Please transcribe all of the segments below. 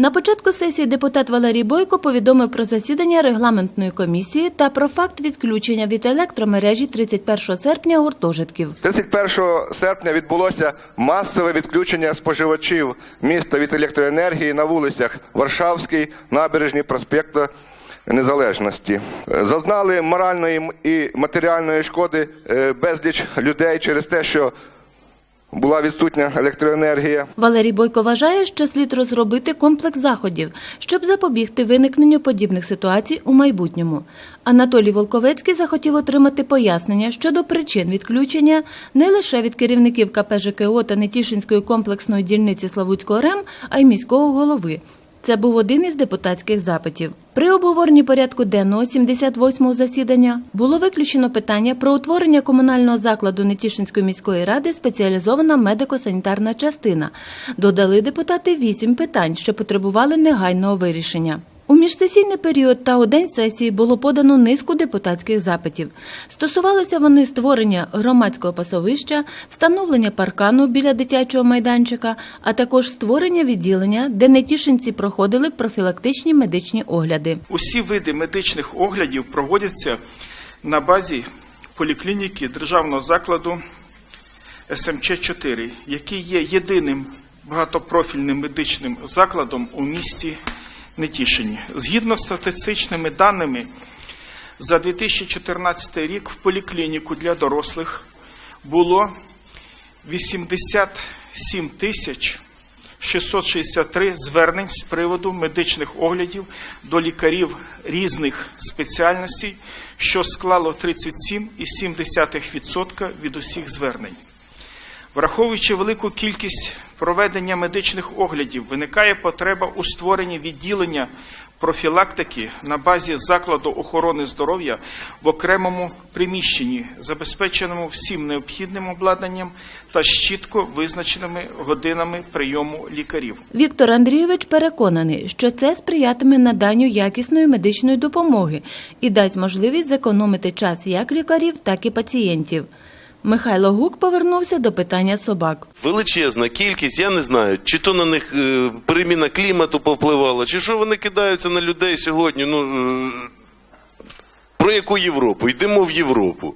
На початку сесії депутат Валерій Бойко повідомив про засідання регламентної комісії та про факт відключення від електромережі 31 серпня гуртожитків. 31 серпня відбулося масове відключення споживачів міста від електроенергії на вулицях Варшавський, Набережній, проспекту Незалежності. Зазнали моральної і матеріальної шкоди е, безліч людей через те, що була відсутня електроенергія. Валерій Бойко вважає, що слід розробити комплекс заходів, щоб запобігти виникненню подібних ситуацій у майбутньому. Анатолій Волковецький захотів отримати пояснення щодо причин відключення не лише від керівників КП ЖКО та Нетішинської комплексної дільниці Славутського РЕМ, а й міського голови. Це був один із депутатських запитів. При обговоренні порядку денного 78-го засідання було виключено питання про утворення комунального закладу Нетішинської міської ради спеціалізована медико-санітарна частина. Додали депутати вісім питань, що потребували негайного вирішення. У міжсесійний період та у день сесії було подано низку депутатських запитів. Стосувалися вони створення громадського пасовища, встановлення паркану біля дитячого майданчика, а також створення відділення, де нетішинці проходили профілактичні медичні огляди. Усі види медичних оглядів проводяться на базі поліклініки державного закладу СМЧ-4, який є єдиним багатопрофільним медичним закладом у місті Нетішині. Згідно з статистичними даними, за 2014 рік в поліклініку для дорослих було 87 тисяч 663 звернень з приводу медичних оглядів до лікарів різних спеціальностей, що склало 37,7% від усіх звернень. Враховуючи велику кількість проведення медичних оглядів, виникає потреба у створенні відділення профілактики на базі закладу охорони здоров'я в окремому приміщенні, забезпеченому всім необхідним обладнанням та з чітко визначеними годинами прийому лікарів. Віктор Андрійович переконаний, що це сприятиме наданню якісної медичної допомоги і дасть можливість зекономити час як лікарів, так і пацієнтів. Михайло Гук повернувся до питання собак. Величезна кількість, я не знаю, чи то на них е, переміна клімату повпливала, чи що вони кидаються на людей сьогодні. Ну, е, про яку Європу? Йдемо в Європу.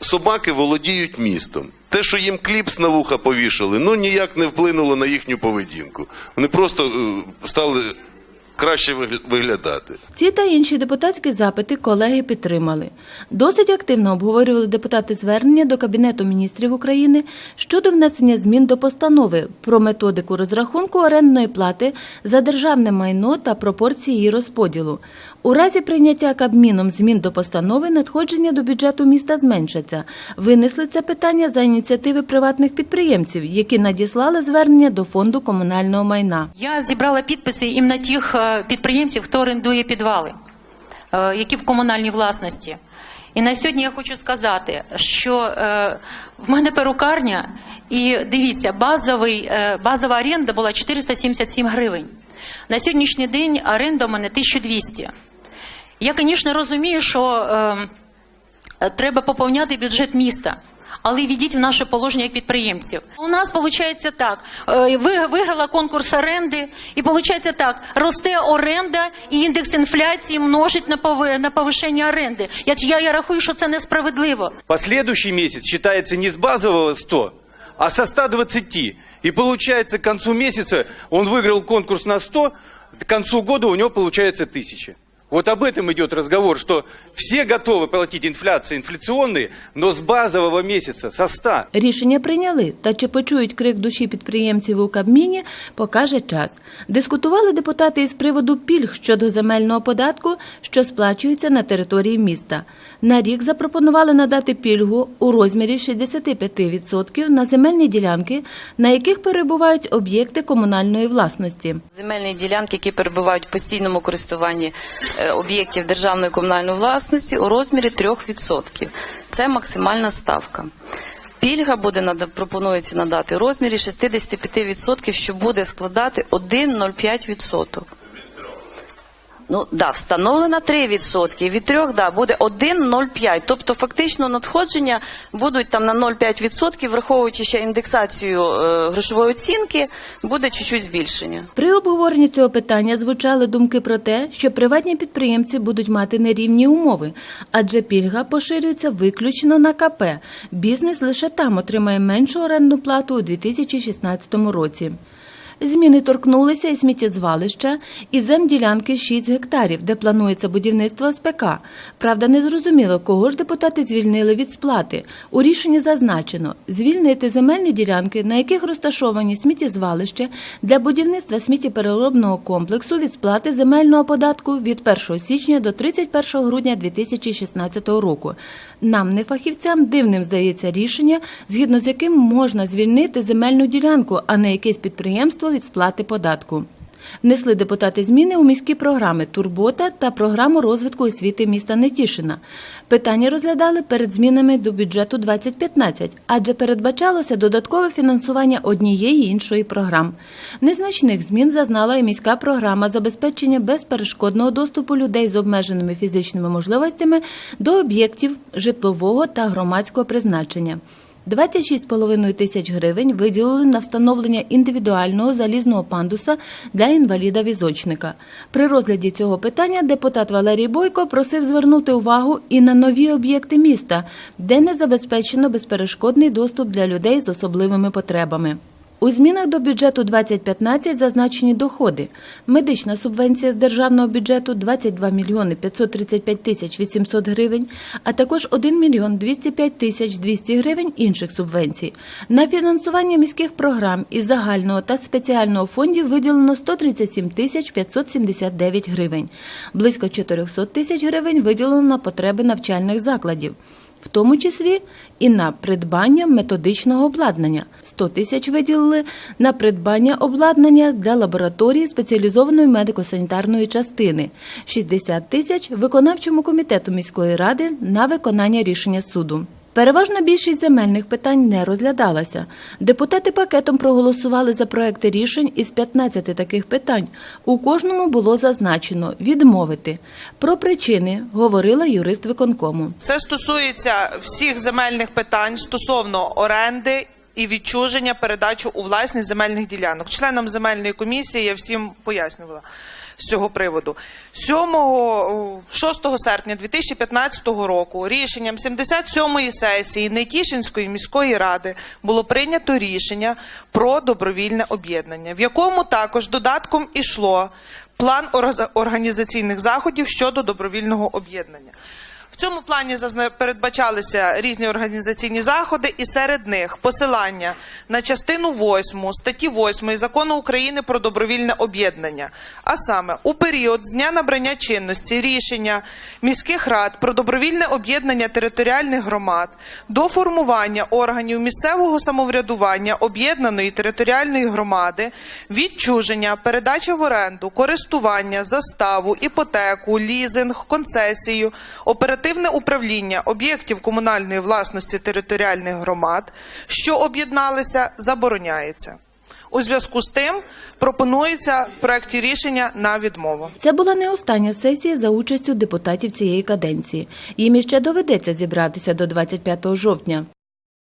Собаки володіють містом. Те, що їм кліпс на вуха повішали, ну ніяк не вплинуло на їхню поведінку. Вони просто е, стали краще вигля- виглядати. Ці та інші депутатські запити колеги підтримали. Досить активно обговорювали депутати звернення до Кабінету міністрів України щодо внесення змін до постанови про методику розрахунку орендної плати за державне майно та пропорції її розподілу. У разі прийняття Кабміном змін до постанови надходження до бюджету міста зменшаться. Винесли це питання за ініціативи приватних підприємців, які надіслали звернення до фонду комунального майна. Я зібрала підписи іменно тих е, підприємців, хто орендує підвали, е, які в комунальній власності. І на сьогодні я хочу сказати, що е, в мене перукарня, і дивіться, базовий, базова оренда була 477 гривень. На сьогоднішній день оренда у мене 1200. Я, звісно, розумію, що е, е, треба поповняти бюджет міста. Але війдіть в наше положення як підприємців. У нас виходить так: ви виграла конкурс оренди, і виходить так: росте оренда, і індекс інфляції множить на на повишення оренди. Я, я, я рахую, що це несправедливо. Последующий месяц считается не с базового 100, а со 120. И получается, к концу месяца он выиграл конкурс на 100, к концу года у него получается 1000. Вот об этом идет разговор, что все готовы платить инфляцию инфляционные, но с базового месяца, со 100. Рішення прийняли, та чи почують крик душі підприємців у Кабміні, покаже час. Дискутували депутати із приводу пільг щодо земельного податку, що сплачується на території міста. На рік запропонували надати пільгу у розмірі 65% на земельні ділянки, на яких перебувають об'єкти комунальної власності. Земельні ділянки, які перебувають в постійному користуванні е, Е, об'єктів державної комунальної власності у розмірі 3%. Це максимальна ставка. Пільга буде пропонується надати у розмірі 65%, що буде складати 1,05%. Ну да, встановлено 3%, від 3 да, буде 1,05. Тобто фактично надходження будуть там на 0,5%, враховуючи ще індексацію е, грошової оцінки, буде чуть-чуть збільшення. При обговоренні цього питання звучали думки про те, що приватні підприємці будуть мати нерівні умови, адже пільга поширюється виключно на КП. Бізнес лише там отримає меншу орендну плату у 2016 році. Зміни торкнулися і сміттєзвалища, і земділянки 6 гектарів, де планується будівництво СПК. Правда, не зрозуміло, кого ж депутати звільнили від сплати. У рішенні зазначено звільнити земельні ділянки, на яких розташовані сміттєзвалища, для будівництва сміттєпереробного комплексу від сплати земельного податку від 1 січня до 31 грудня 2016 року. Нам, не фахівцям, дивним здається рішення, згідно з яким можна звільнити земельну ділянку, а не якесь підприємство від сплати податку. Внесли депутати зміни у міські програми Турбота та програму розвитку освіти міста Нетішина. Питання розглядали перед змінами до бюджету 2015, адже передбачалося додаткове фінансування однієї іншої програм. Незначних змін зазнала і міська програма забезпечення безперешкодного доступу людей з обмеженими фізичними можливостями до об'єктів житлового та громадського призначення. 26,5 тисяч гривень виділили на встановлення індивідуального залізного пандуса для інваліда-візочника. При розгляді цього питання депутат Валерій Бойко просив звернути увагу і на нові об'єкти міста, де не забезпечено безперешкодний доступ для людей з особливими потребами. У змінах до бюджету 2015 зазначені доходи. Медична субвенція з державного бюджету 22 мільйони 535 тисяч 800 гривень, а також 1 мільйон 205 тисяч 200 гривень інших субвенцій. На фінансування міських програм із загального та спеціального фондів виділено 137 тисяч 579 гривень. Близько 400 тисяч гривень виділено на потреби навчальних закладів в тому числі і на придбання методичного обладнання. 100 тисяч виділили на придбання обладнання для лабораторії спеціалізованої медико-санітарної частини, 60 тисяч виконавчому комітету міської ради на виконання рішення суду. Переважна більшість земельних питань не розглядалася. Депутати пакетом проголосували за проекти рішень із 15 таких питань. У кожному було зазначено відмовити. Про причини говорила юрист виконкому. Це стосується всіх земельних питань стосовно оренди і відчуження передачу у власність земельних ділянок. Членам земельної комісії я всім пояснювала з цього приводу. 7, о, 6 серпня 2015 року рішенням 77-ї сесії Нетішинської міської ради було прийнято рішення про добровільне об'єднання, в якому також додатком ішло план орга- організаційних заходів щодо добровільного об'єднання. В цьому плані передбачалися різні організаційні заходи, і серед них посилання на частину 8 статті 8 закону України про добровільне об'єднання. А саме у період з дня набрання чинності рішення міських рад про добровільне об'єднання територіальних громад до формування органів місцевого самоврядування об'єднаної територіальної громади, відчуження, передача в оренду, користування, заставу, іпотеку, лізинг, концесію, оперативне управління об'єктів комунальної власності територіальних громад, що об'єдналися, забороняється. У зв'язку з тим пропонується в проєкті рішення на відмову. Це була не остання сесія за участю депутатів цієї каденції. Їм іще доведеться зібратися до 25 жовтня.